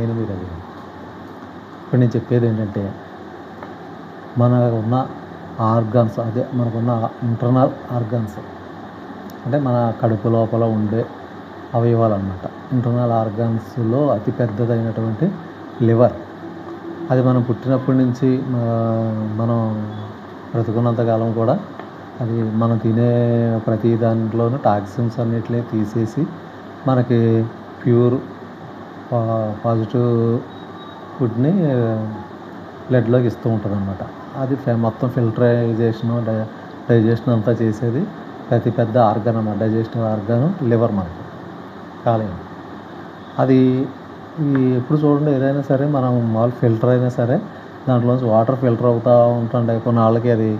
నేను మీరు అది ఇప్పుడు నేను చెప్పేది ఏంటంటే మన ఉన్న ఆర్గాన్స్ అదే మనకున్న ఇంటర్నల్ ఆర్గాన్స్ అంటే మన కడుపు లోపల ఉండే అవయవాలు అనమాట ఇంటర్నల్ ఆర్గాన్స్లో అతి పెద్దదైనటువంటి లివర్. అది మనం పుట్టినప్పటి నుంచి మనం బ్రతుకున్నంతకాలం కూడా అది మనం తినే ప్రతి దాంట్లోనూ టాక్సిన్స్ అన్నిటిని తీసేసి మనకి ప్యూర్ పా పాజిటివ్ ఫుడ్ని బ్లడ్లోకి ఇస్తూ ఉంటుంది అనమాట అది మొత్తం ఫిల్టరైజేషను డై డైజెషన్ అంతా చేసేది ప్రతి పెద్ద ఆర్గాన్ అన్నమాట. డైజెస్టివ్ ఆర్గాన్ లివర్ మనకి కాలేయం. అది ఈ ఎప్పుడు చూడండి ఏదైనా సరే మనం మామూలు ఫిల్టర్ అయినా సరే దాంట్లోంచి వాటర్ ఫిల్టర్ అవుతూ ఉంటుండే. కొన్నాళ్ళకి అది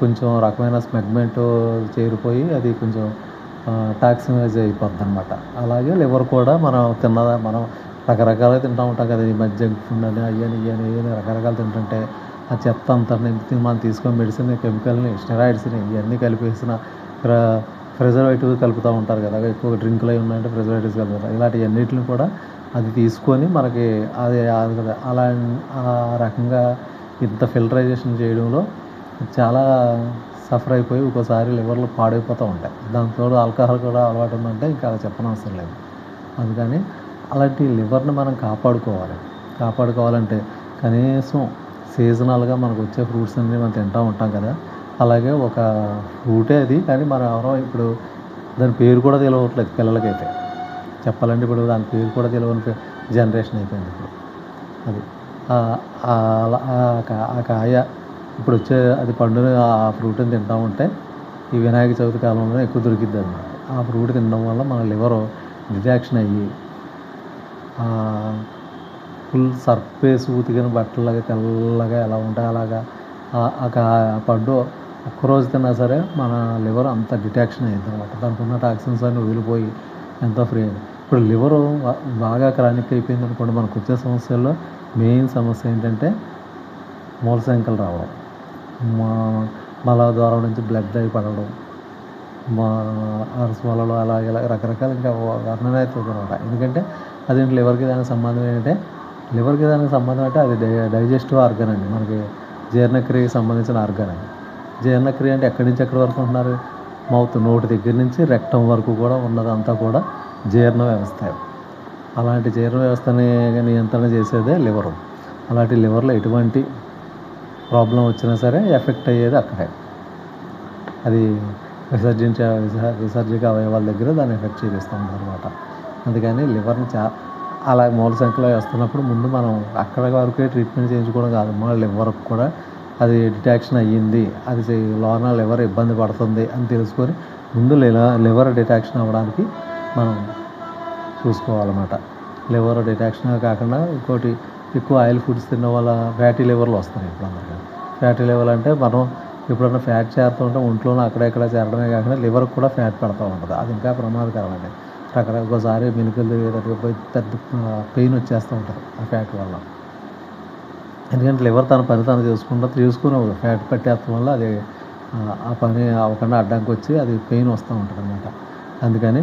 కొంచెం రకమైన స్మెగ్మెంట్ చేరిపోయి అది కొంచెం టాక్సిమైజ్ అయిపోద్ది అనమాట అలాగే లివర్ కూడా మనం తిన్నదా మనం రకరకాలుగా తింటూ ఉంటాం కదా ఈ మధ్య జంక్ ఫుడ్ అని అయ్యని ఇయ్యని ఇయ్యని రకరకాలు తింటుంటే ఆ చెత్త అంతా మనం తీసుకునే మెడిసిన్ కెమికల్ని స్టెరాయిడ్స్ని ఇవన్నీ కలిపేసిన ప్రిజర్వేటివ్ కలుపుతూ ఉంటారు కదా ఎక్కువ డ్రింకులు అవి ఉన్నాయంటే ప్రిజర్వేటివ్స్ కలుపుతారు ఇలాంటి అన్నిటిని కూడా అది తీసుకొని మనకి అది అలా ఆ రకంగా ఇంత ఫిల్టరైజేషన్ చేయడంలో చాలా సఫర్ అయిపోయి ఒక్కోసారి లివర్లు పాడైపోతూ ఉంటాయి. దాంతో ఆల్కహాల్ కూడా అలవాటు ఉందంటే ఇంకా చెప్పనవసరం లేదు. అందుకని అలాంటి లివర్ని మనం కాపాడుకోవాలి. కాపాడుకోవాలంటే కనీసం సీజనల్గా మనకు వచ్చే ఫ్రూట్స్ అన్నీ మనం తింటూ ఉంటాం కదా. అలాగే ఒక ఫ్రూటే అది. కానీ మనం ఎవరో ఇప్పుడు దాని పేరు కూడా తెలియట్లేదు పిల్లలకైతే. చెప్పాలంటే ఇప్పుడు దాని పేరు కూడా తెలియని జనరేషన్ అయిపోయింది ఇప్పుడు. అది. ఆ కాయ ఇప్పుడు వచ్చే అది పండుని ఆ ఫ్రూట్ని తింటా ఉంటే ఈ వినాయక చవితి కాలంలో ఎక్కువ దొరికిద్ది అనమాట ఆ ఫ్రూట్ తినడం వల్ల మన లివర్ డిటాక్షన్ అయ్యి ఫుల్ సర్ఫేస్ ఉతికిన బట్టలాగా తెల్లగా ఎలా ఉంటాయి అలాగా ఆ పండు ఒక్కరోజు తిన్నా సరే మన లివర్ అంత డిటాక్షన్ అయ్యింది అనమాట దానికి ఉన్న టాక్సిన్స్ అన్నీ వదిలిపోయి ఎంతో ఫ్రీ అయింది ఇప్పుడు లివరు బాగా క్రానిక్ అయిపోయింది అనుకోండి మనకు వచ్చే సమస్యల్లో మెయిన్ సమస్య ఏంటంటే మూలసంకలు రావడం. మా మలద్వారం నుంచి బ్లడ్ అవి పడడం. మా అరసమలలో అలా ఇలా రకరకాల ఇంకా వర్ణన అవుతుంది అనమాట ఎందుకంటే అది లివర్కి దానికి సంబంధం ఏంటంటే లివర్కి దానికి సంబంధం అంటే అది డైజెస్టివ్ ఆర్గన్ అండి. మనకి జీర్ణక్రియకి సంబంధించిన ఆర్గన్ అది. జీర్ణక్రియ అంటే ఎక్కడి నుంచి ఎక్కడి వరకు ఉంటున్నారు? మౌత్ నోటి దగ్గర నుంచి రెక్టం వరకు కూడా ఉన్నదంతా కూడా జీర్ణ వ్యవస్థ. అలాంటి జీర్ణ వ్యవస్థని నియంత్రణ చేసేదే లివరు. అలాంటి లివర్లో ఎటువంటి ప్రాబ్లం వచ్చినా సరే ఎఫెక్ట్ అయ్యేది అక్కడే. అది విసర్జించే విసర్జక అవయవాల దగ్గర దాన్ని ఎఫెక్ట్ చేస్తూ అనమాట అందుకని లివర్ని చా అలా మూల సంఖ్యలో వేస్తున్నప్పుడు ముందు మనం అక్కడ వరకే ట్రీట్మెంట్ చేయించుకోవడం కాదు. మన లివర్కి కూడా అది డిటాక్షన్ అయ్యింది అది లోన లివర్ ఇబ్బంది పడుతుంది అని తెలుసుకొని ముందు లివర్ డిటాక్షన్ అవ్వడానికి మనం చూసుకోవాలన్నమాట. లివర్ డిటాక్షన్ కాకుండా ఇంకోటి ఎక్కువ ఆయిల్ ఫుడ్స్ తిన్న వల్ల ఫ్యాటీ లివర్లు వస్తున్నాయి ఇప్పుడు అందరికీ ఫ్యాటీ లివర్ అంటే మనం ఎప్పుడన్నా ఫ్యాట్ చేరుతూ ఉంటే ఒంట్లోనే అక్కడెక్కడ చేరడమే కాకుండా లివర్ కూడా ఫ్యాట్ పెడతా ఉంటుంది. అది ఇంకా ప్రమాదకరమండి. రకరకాల ఒకసారి మెలికలు పెద్ద పెయిన్ వచ్చేస్తూ ఉంటుంది ఆ ఫ్యాట్ వల్ల. ఎందుకంటే లివర్ తన పని తను చేసుకుంటా తీసుకుని ఫ్యాట్ పట్టేస్తాం వల్ల అది ఆ పని అవ్వకుండా అడ్డంకి వచ్చి అది పెయిన్ వస్తూ ఉంటుంది అనమాట అందుకని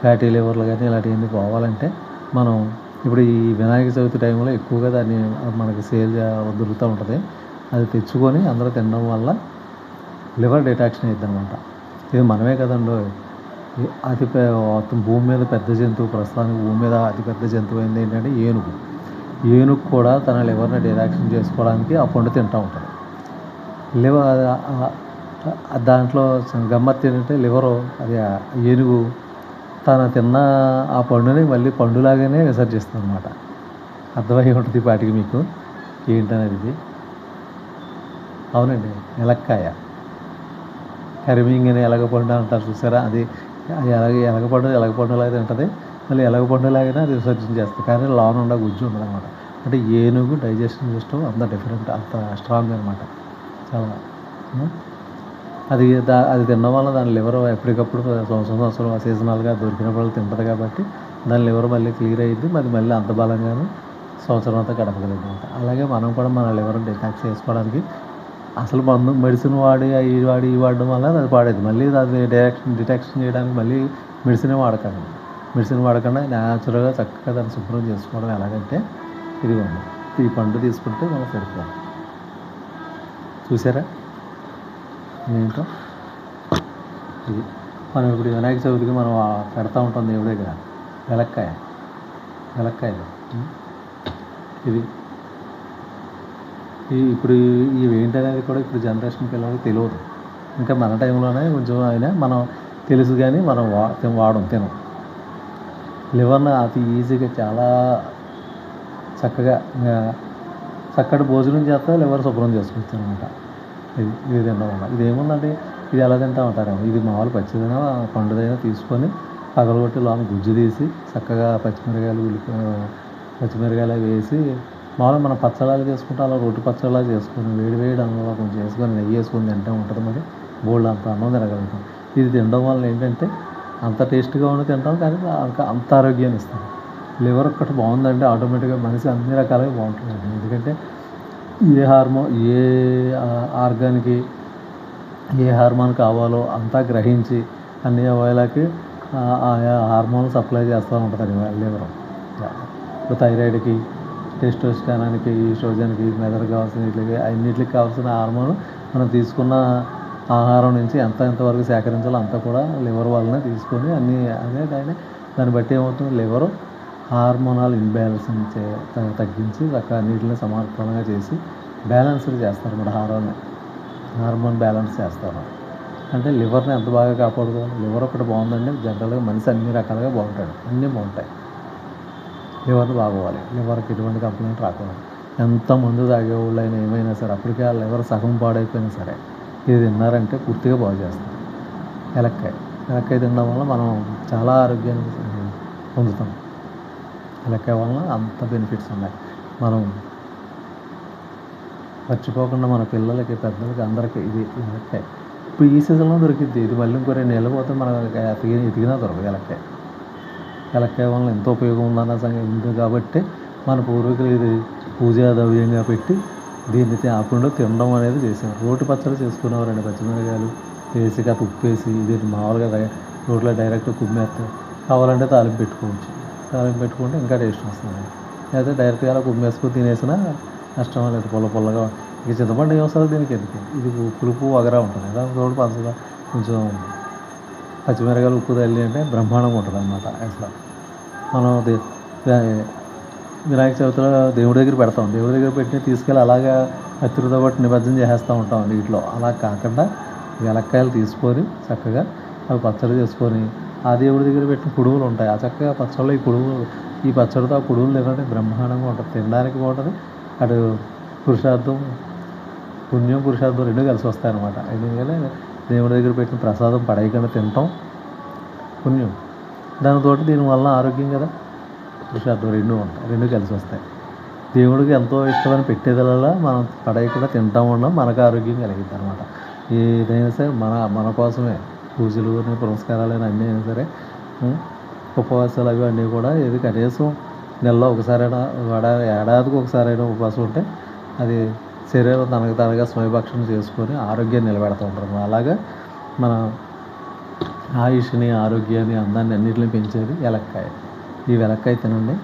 ఫ్యాటీ లివర్లు కానీ ఇలాంటివన్నీ పోవాలంటే మనం ఇప్పుడు ఈ వినాయక చవితి టైంలో ఎక్కువగా దాన్ని మనకి సేల్ దొరుకుతూ ఉంటుంది. అది తెచ్చుకొని అందరూ తినడం వల్ల లివర్ డిటాక్షన్ అవుతుంది అనమాట ఇది మనమే కదండి. అతి భూమి మీద పెద్ద జంతువు ప్రస్తుతానికి భూమి మీద అతిపెద్ద జంతువు అయింది ఏంటంటే ఏనుగు. ఏనుగు కూడా తన లివర్ని డిటాక్షన్ చేసుకోవడానికి ఆ పండు తింటూ ఉంటుంది. లివర్ దాంట్లో గమ్మత్తు ఏంటంటే లివరు అది ఏనుగు తను తిన్న ఆ పండుని మళ్ళీ పండులాగానే విసర్జిస్తుంది అనమాట అర్థమై ఉంటుంది పాటికి మీకు ఏంటనేది. అవునండి ఎలక్కాయ కరిమింగిని ఎలగ పండు అంటారు చూసారా? అది ఎలగ ఎలగపండు ఎలగపండులాగా తింటుంది. మళ్ళీ ఎలగపండులాగానే అది విసర్జన చేస్తుంది. కానీ లోన ఉండ గుజ్జు ఉండదు అనమాట అంటే ఏనుగు డైజెషన్ సిస్టమ్ అంత డిఫరెంట్ అంత స్ట్రాంగ్ అనమాట చాలా అది దా అది తినడం వల్ల దాని లివర్ ఎప్పటికప్పుడు సంవత్సరం సంవత్సరం సీజనల్గా దొరికినప్పుడు తింటుంది కాబట్టి దాని లివర్ మళ్ళీ క్లియర్ అయ్యింది మరి మళ్ళీ అంత బలంగాను సంవత్సరం అంతా గడపగలిగింది అలాగే మనం కూడా మన లివర్ డిటాక్స్ చేసుకోవడానికి అసలు మందు మెడిసిన్ వాడి అవి వాడి ఇవి వాడడం వల్ల అది పాడేది మళ్ళీ అది డిటాక్షన్ డిటాక్షన్ చేయడానికి మళ్ళీ మెడిసినే వాడకండి. మెడిసిన్ వాడకుండా న్యాచురల్గా చక్కగా దాన్ని శుభ్రం చేసుకోవడం ఎలాగంటే ఇది ఉంది ఈ పండు తీసుకుంటే మనం సరిపోదు. చూసారా? ఏంటో? ఇది. మనం ఇప్పుడు వినాయక చవితికి మనం పెడతా ఉంటాం దేవుడి దగ్గర. వెలక్కాయ. వెలక్కాయలు. ఇది. ఈ ఇప్పుడు ఇవి ఏంటనేది కూడా ఇప్పుడు జనరేషన్ పిల్లలకి తెలియదు ఇంకా మన టైంలోనే కొంచెం అయినా మనం తెలుసు కానీ మనం వా వాడం తినం. లివర్ని అతి ఈజీగా చాలా చక్కగా ఇంకా చక్కటి భోజనం చేస్తే లివర్ శుభ్రం చేసుకోవచ్చు అనమాట ఇది ఇది తినడం వల్ల ఇది ఏముందంటే ఇది ఎలా తింటా ఉంటారేమో ఇది మామూలు పచ్చిదైనా పండుదైనా తీసుకొని పగలగొట్టి లోన గుజ్జు తీసి చక్కగా పచ్చిమిరకాయలు పచ్చిమిరకాయలు వేసి మామూలుగా మనం పచ్చళ్ళగా చేసుకుంటే. అలా రొట్టి పచ్చళ్ళ చేసుకొని వేడి వేడి అన్నంలో కొంచెం వేసుకొని నెయ్యి వేసుకొని తింటే ఉంటుంది మరి. బోల్డ్ అంత అన్నం తినగలుగుతాం. ఇది తినడం వల్ల ఏంటంటే అంత టేస్ట్గా ఉండి తింటాం కానీ అంత అంత ఆరోగ్యాన్ని ఇస్తుంది లివర్ ఒక్కటి బాగుందంటే ఆటోమేటిక్గా మనిషి అన్ని రకాలుగా బాగుంటుందండి. ఎందుకంటే ఏ హార్మోన్ ఏ ఆర్గాన్కి ఏ హార్మోన్ కావాలో అంతా గ్రహించి అన్ని అవయవాలకి ఆయా హార్మోన్ సప్లై చేస్తూ ఉంటుంది లివర్. ఇప్పుడు థైరాయిడ్కి టెస్టోస్టానానికి ఈస్ట్రోజన్కి మెదడు కావాల్సిన వీటికి అన్నిటికి కావాల్సిన హార్మోన్ మనం తీసుకున్న ఆహారం నుంచి ఎంత ఎంతవరకు సేకరించాలో అంతా కూడా లివర్ వల్లనే తీసుకొని అన్నీ అదే దాన్ని దాన్ని బట్టి ఏమవుతుంది? లివరు హార్మోనల్ ఇన్బ్యాలెన్స్ తగ్గించి రక నీటిని సమర్పణగా చేసి బ్యాలెన్స్డ్ చేస్తారు మన హార్మోన్. హార్మోన్ బ్యాలెన్స్ చేస్తారు. అంటే లివర్ని ఎంత బాగా కాపాడుకోవాలి లివర్ ఒకటి బాగుందంటే జనరల్గా మనిషి అన్ని రకాలుగా బాగుంటాడు. అన్నీ బాగుంటాయి. లివర్ని బాగోవాలి. లివర్కి ఎటువంటి కంప్లైంట్ రాకూడదు ఎంత మందు తాగేవాళ్ళు అయినా ఏమైనా సరే అప్పటికే ఆ లివర్ సగం పాడైపోయినా సరే ఇది తిన్నారంటే పూర్తిగా బాగు చేస్తారు. ఎలక్కాయ ఎలక్కాయ తినడం వల్ల మనం చాలా ఆరోగ్యాన్ని పొందుతాం. లెక్క వలన అంత బెనిఫిట్స్ ఉన్నాయి. మనం మర్చిపోకుండా మన పిల్లలకి పెద్దలకి అందరికీ ఇది ఎలక్కాయ ఇప్పుడు ఈ సీజన్లో దొరికిద్ది. ఇది మళ్ళీ ఇంకో రెండు నెలలు పోతే మనం ఎతికి ఎతికినా దొరకదు. ఎలక్కాయ ఎలక్కాయ వలన ఎంతో ఉపయోగం ఉందన్న సంగతి ఉంది కాబట్టి మన పూర్వీకులు ఇది పూజా ద్రవ్యంగా పెట్టి దీన్ని ఆకుండా తినడం అనేది చేశారు. రోటి పచ్చడి చేసుకునేవారండి పచ్చిమిరకాయలు వేసిగా ఉప్పు వేసి ఇది మామూలుగా రోడ్లో రోట్లో డైరెక్ట్ కుమ్మేస్తే కావాలంటే తాలింపు పెట్టుకోవచ్చు. తాలింపు పెట్టుకుంటే ఇంకా టేస్ట్ వస్తుంది. అయితే డైరెక్ట్గా అలా కుమ్మేసుకొని తినేసినా నష్టం లేదు పుల్ల పుల్లగా. ఇక చింతపండు ఏం వస్తుంది దీనికి? ఎందుకు ఇది పులుపు వగరా ఉంటుంది దానికి తోడు పంచదార కొంచెం పచ్చిమిరకాయలు ఉప్పు తల్లి అంటే బ్రహ్మాండంగా ఉంటుంది అన్నమాట అసలు. మనం వినాయక చవితిలో దేవుడి దగ్గర పెడతాం. దేవుడి దగ్గర పెట్టి తీసుకెళ్ళి అలాగా కత్తిరితో పాటు నిమజ్జనం చేసేస్తూ ఉంటాం నీటిలో అలా కాకుండా వెలక్కాయలు తీసుకొని చక్కగా అవి పచ్చడి చేసుకొని ఆ దేవుడి దగ్గర పెట్టిన కొడువులు ఉంటాయి. ఆ చక్కగా పచ్చళ్ళు ఈ కొడువులు ఈ పచ్చడితో ఆ కొడువులు తినండి బ్రహ్మాండంగా ఉంటుంది. తినడానికి బాగుంటుంది. అటు పురుషార్థం పుణ్యం పురుషార్థం రెండు కలిసి వస్తాయి అనమాట ఎందుకంటే దేవుడి దగ్గర పెట్టిన ప్రసాదం పడేయకుండా తింటాం. పుణ్యం. దానితో దీనివల్ల ఆరోగ్యం కదా. పురుషార్థం రెండు ఉంటాయి. రెండు కలిసి వస్తాయి. దేవుడికి ఎంతో ఇష్టమని పెట్టేదల్లా మనం పడేయకుండా తింటాం ఉండడం మనకు ఆరోగ్యం కలిగిద్ది అనమాట ఏదైనా సరే మన మన కోసమే. పూజలు పురస్కారాలు అని అన్నీ అయినా సరే ఉపవాసాలు అవి అన్నీ కూడా ఇది కనీసం నెలలో ఒకసారైనా ఏడా- ఏడాదికి ఒకసారైనా ఉపవాసం ఉంటే అది శరీరం తనకు తనగా స్వయభక్షణ చేసుకొని ఆరోగ్యాన్ని నిలబెడుతూ ఉంటారు. అలాగా మన ఆయుష్ని ఆరోగ్యాన్ని అందాన్ని అన్నింటిని పెంచేది ఎలక్కాయ ఈ వెలక్కాయ తినండి.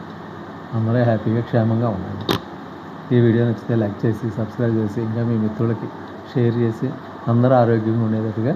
అందరూ హ్యాపీగా క్షేమంగా ఉండండి. ఈ వీడియో నచ్చితే లైక్ చేసి సబ్స్క్రైబ్ చేసి ఇంకా మీ మిత్రులకి షేర్ చేసి అందరూ ఆరోగ్యంగా ఉండేటట్టుగా